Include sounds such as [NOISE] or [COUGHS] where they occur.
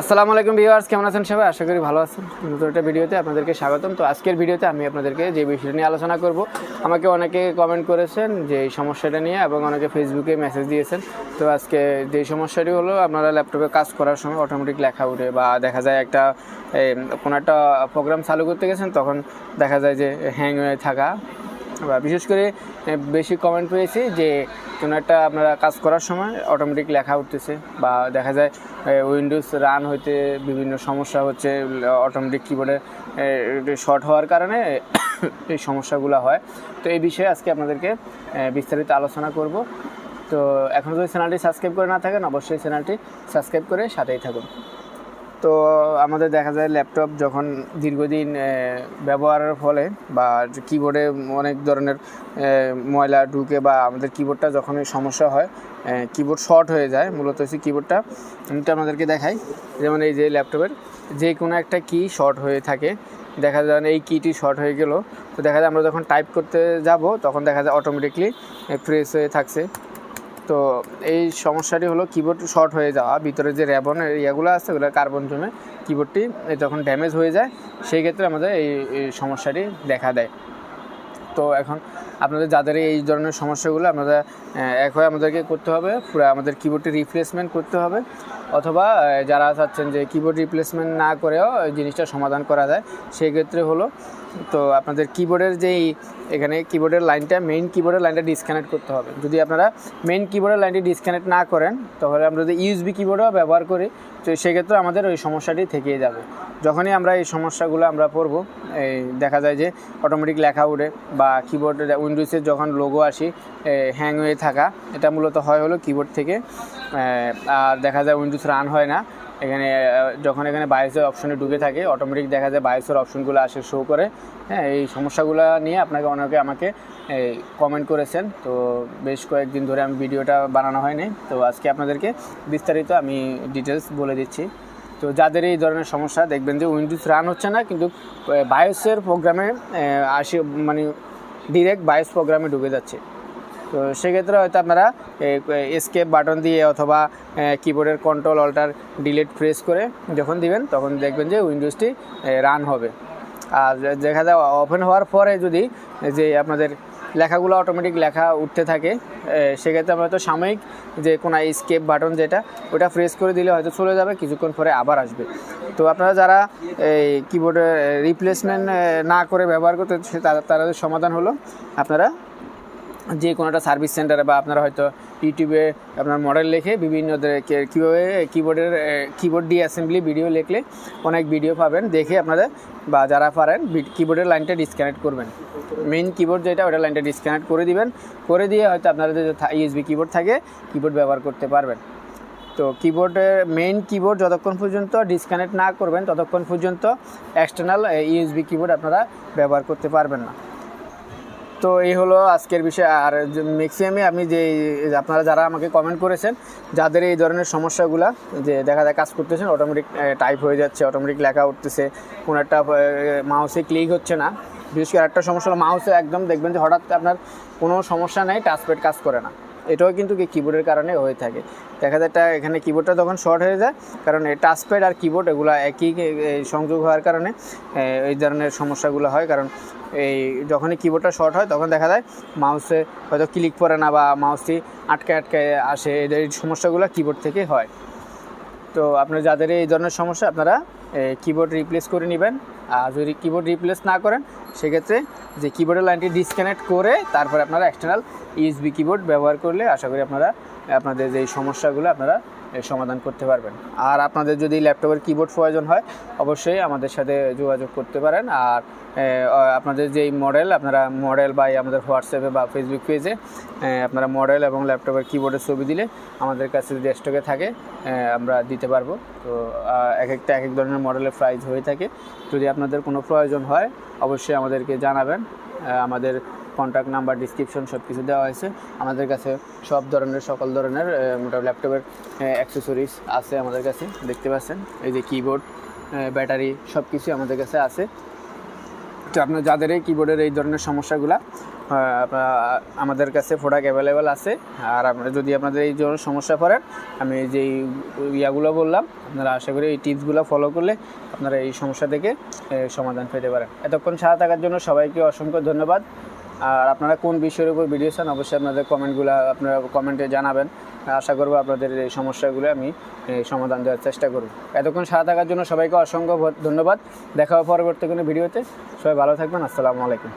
আসসালামু আলাইকুম ভিউয়ার্স, কেমন আছেন সবাই? আশা করি ভালো আছেন। নতুন একটা ভিডিওতে আপনাদেরকে স্বাগতম। তো আজকের ভিডিওতে আমি আপনাদেরকে যে বিষয়টা নিয়ে আলোচনা করব, আমাকে অনেকে কমেন্ট করেছেন যে এই সমস্যাটা নিয়ে এবং অনেকে ফেসবুকে মেসেজ দিয়েছেন। তো আজকে যে সমস্যাটি হলো, আপনারা ল্যাপটপে কাজ করার সময় অটোমেটিক লেখা উঠে বা দেখা যায় একটা কোনো একটা প্রোগ্রাম চালু করতে গেছেন, তখন দেখা যায় যে হ্যাং হয়ে থাকা। বা বিশেষ করে বেশি কমেন্ট পেয়েছি যে, কোনো একটা আপনারা কাজ করার সময় অটোমেটিক লেখা উঠতেছে বা দেখা যায় উইন্ডোজ রান হইতে বিভিন্ন সমস্যা হচ্ছে অটোমেটিক কিবোর্ডে শর্ট হওয়ার কারণে [COUGHS] এই সমস্যাগুলো হয়। তো এই বিষয়ে আজকে আপনাদেরকে বিস্তারিত আলোচনা করব। তো এখনও যদি চ্যানেলটি সাবস্ক্রাইব করে না থাকেন, অবশ্যই চ্যানেলটি সাবস্ক্রাইব করে সাথেই থাকুন। তো আমাদের দেখা যায় ল্যাপটপ যখন দীর্ঘদিন ব্যবহারের ফলে বা কিবোর্ডে অনেক ধরনের ময়লা ঢুকে বা আমাদের কিবোর্ডটা যখন সমস্যা হয় কিবোর্ড শর্ট হয়ে যায়, মূলত হচ্ছে কিবোর্ডটা আমি তো আপনাদেরকে দেখাই, যেমন এই যে ল্যাপটপের যে কোনো একটা কি শর্ট হয়ে থাকে, দেখা যায় এই কিটি শর্ট হয়ে গেল, তো দেখা যায় আমরা যখন টাইপ করতে যাব, তখন দেখা যায় অটোমেটিকলি প্রেস হয়ে থাকছে। তো এই সমস্যাটি হলো কিবোর্ড শর্ট হয়ে যাওয়া। ভিতরে যে র্যাবন ইয়েগুলো আছে, ওগুলো কার্বন জমে কিবোর্ডটি যখন ড্যামেজ হয়ে যায়। সেই ক্ষেত্রে আমাদের এই এই সমস্যাটি দেখা দেয়। তো এখন আপনাদের যাদের এই ধরনের সমস্যাগুলো আপনাদের এক হয় আমাদেরকে করতে হবে, পুরো আমাদের কিবোর্ডটি রিপ্লেসমেন্ট করতে হবে। অথবা যারা চাচ্ছেন যে কিবোর্ড রিপ্লেসমেন্ট না করেও জিনিসটা সমাধান করা যায়, সেই ক্ষেত্রে হলো, তো আপনাদের কিবোর্ডের যেই এখানে কিবোর্ডের লাইনটা মেইন কিবোর্ডের লাইনটা ডিসকানেক্ট করতে হবে। যদি আপনারা মেইন কিবোর্ডের লাইনটি ডিসকানেক্ট না করেন, তাহলে আমরা যদি ইউএসবি কিবোর্ডও ব্যবহার করি, তো সেক্ষেত্রে আমাদের ওই সমস্যাটি থেকেই যাবে। যখনই আমরা এই সমস্যাগুলো আমরা পড়ব, এই দেখা যায় যে অটোমেটিক লেখা উঠে বা কিবোর্ড উইন্ডোজের যখন লোগো আসি হ্যাং হয়ে থাকা, এটা মূলত হয় হলো কিবোর্ড থেকে। আর দেখা যায় উইন্ডোজ রান হয় না। এখানে যখন এখানে বায়োসের অপশনে ঢুকে থাকে অটোমেটিক দেখা যায় বায়োসের অপশনগুলো আসে শো করে। হ্যাঁ এই সমস্যাগুলো নিয়ে আপনাকে অনেকে আমাকে কমেন্ট করেছেন। তো বেশ কয়েকদিন ধরে আমি ভিডিওটা বানানো হয়নি তো আজকে আপনাদেরকে বিস্তারিত আমি ডিটেলস বলে দিচ্ছি। তো যাদের এই ধরনের সমস্যা, দেখবেন যে উইন্ডোজ রান হচ্ছে না, কিন্তু বায়োসের প্রোগ্রামে আসে মানে ডিরেক্ট বায়োস প্রোগ্রামে ঢুকে যাচ্ছে। তো সেক্ষেত্রে হয়তো আপনারা স্কেপ বাটন দিয়ে অথবা কিবোর্ডের কন্ট্রোল অল্টার ডিলিট প্রেস করে যখন দিবেন, তখন দেখবেন যে উইন্ডোজটি রান হবে। আর দেখা যায় ওপেন হওয়ার পরে যদি, যে আপনাদের লেখাগুলো অটোমেটিক লেখা উঠতে থাকে। সেক্ষেত্রে আমরা হয়তো সাময়িক যে কোনো স্কেপ বাটন যেটা, ওটা প্রেস করে দিলে হয়তো চলে যাবে, কিছুক্ষণ পরে আবার আসবে। তো আপনারা যারা এই কিবোর্ডের রিপ্লেসমেন্ট না করে ব্যবহার করতে তারা তাদের সমাধান হলো। আপনারা যে কোনো একটা সার্ভিস সেন্টারে বা আপনারা হয়তো ইউটিউবে আপনার মডেল লিখে বিভিন্ন কীভাবে কিবোর্ডের কিবোর্ড ডি অ্যাসেম্বলি ভিডিও লিখলে অনেক ভিডিও পাবেন, দেখে আপনাদের বা যারা পারেন কিবোর্ডের লাইনটা ডিসকানেক্ট করবেন। মেইন কিবোর্ড যেটা, ওটা লাইনটা ডিসকানেক্ট করে দিবেন, করে দিয়ে হয়তো আপনাদের যে ইউএসবি কিবোর্ড থাকে কিবোর্ড ব্যবহার করতে পারবেন। তো কিবোর্ডের মেইন কিবোর্ড যতক্ষণ পর্যন্ত ডিসকানেক্ট না করবেন, ততক্ষণ পর্যন্ত এক্সটার্নাল ইউএসবি কিবোর্ড আপনারা ব্যবহার করতে পারবেন না। তো এই হলো আজকের বিষয়। আর ম্যাক্সিমামে আমি যে আপনারা যারা আমাকে কমেন্ট করেছেন, যাদের এই ধরনের সমস্যাগুলো যে দেখা যায় কাজ করতেছেন অটোমেটিক টাইপ হয়ে যাচ্ছে অটোমেটিক লেখা উঠতেছে, কোনো একটা মাউসে ক্লিক হচ্ছে না। বিশেষ করে একটা সমস্যা হলো মাউসে একদম দেখবেন যে হঠাৎ আপনার কোনো সমস্যা নেই টাচপ্যাড কাজ করে না। এটাও কিন্তু কিবোর্ডের কারণে হয়ে থাকে। দেখা যায় এখানে কিবোর্ডটা তখন শর্ট হয়ে যায়, কারণ টাচপ্যাড আর কিবোর্ড এগুলো একই সংযোগ হওয়ার কারণে এই ধরনের সমস্যাগুলো হয়, কারণ এই যখনই কিবোর্ডটা শর্ট হয়, তখন দেখা যায় মাউসে হয়তো ক্লিক পড়ে না বা মাউসটি আটকে আটকে আসে, এই সমস্যাগুলো কিবোর্ড থেকে হয়। তো আপনার যাদের এই ধরনের সমস্যা, আপনারা কিবোর্ড রিপ্লেস করে নেবেন। আর যদি কিবোর্ড রিপ্লেস না করেন, সেক্ষেত্রে যে কিবোর্ডের লাইনটি ডিসকানেক্ট করে তারপরে আপনারা এক্সটার্নাল ইউএসবি কিবোর্ড ব্যবহার করলে আশা করি আপনারা, আপনাদের যে সমস্যাগুলো, আপনারা সমাধান করতে পারবেন। আর আপনাদের যদি ল্যাপটপের কিবোর্ড প্রয়োজন হয়, অবশ্যই আমাদের সাথে যোগাযোগ করতে পারেন। আর আপনাদের যেই মডেল আপনারা মডেল বা আমাদের হোয়াটসঅ্যাপে বা ফেসবুক পেজে আপনারা মডেল এবং ল্যাপটপের কিবোর্ডের ছবি দিলে আমাদের কাছে যদি স্টকে থাকে আমরা দিতে পারব। তো এক একটা এক এক ধরনের মডেলের প্রাইস হয়ে থাকে। যদি আপনাদের কোনো প্রয়োজন হয়, অবশ্যই আমাদেরকে জানাবেন। আমাদের কন্ট্যাক্ট নাম্বার ডিসক্রিপশন সব কিছু দেওয়া হয়েছে। আমাদের কাছে সব ধরনের, সকল ধরনের মোটামুটি ল্যাপটপের অ্যাক্সেসরিজ আছে আমাদের কাছে, দেখতে পাচ্ছেন? এই যে কিবোর্ড ব্যাটারি সব কিছু আমাদের কাছে আছে। তো আপনার যাদের এই কিবোর্ডের এই ধরনের সমস্যাগুলো আমাদের কাছে প্রোডাক্ট অ্যাভেলেবেল আছে। আর আপনারা যদি আপনাদের এই ধরনের সমস্যা পড়েন, আমি যেই ইয়াগুলো বললাম, আপনারা আশা করি এই টিপসগুলো ফলো করলে আপনারা এই সমস্যা থেকে সমাধান পেতে পারেন। এতক্ষণ সাথে থাকার জন্য সবাইকে অসংখ্য ধন্যবাদ। আর আপনারা কোন বিষয়ের উপর ভিডিও চান, অবশ্যই আপনাদের কমেন্টগুলো আপনারা কমেন্টে জানাবেন। আশা করব আপনাদের এই সমস্যাগুলো আমি সমাধান দেওয়ার চেষ্টা করব। এতক্ষণ সারা থাকার জন্য সবাইকে অসংখ্য ধন্যবাদ। দেখা পরবর্তী কোনো ভিডিওতে সবাই ভালো থাকবেন। আসসালামু আলাইকুম।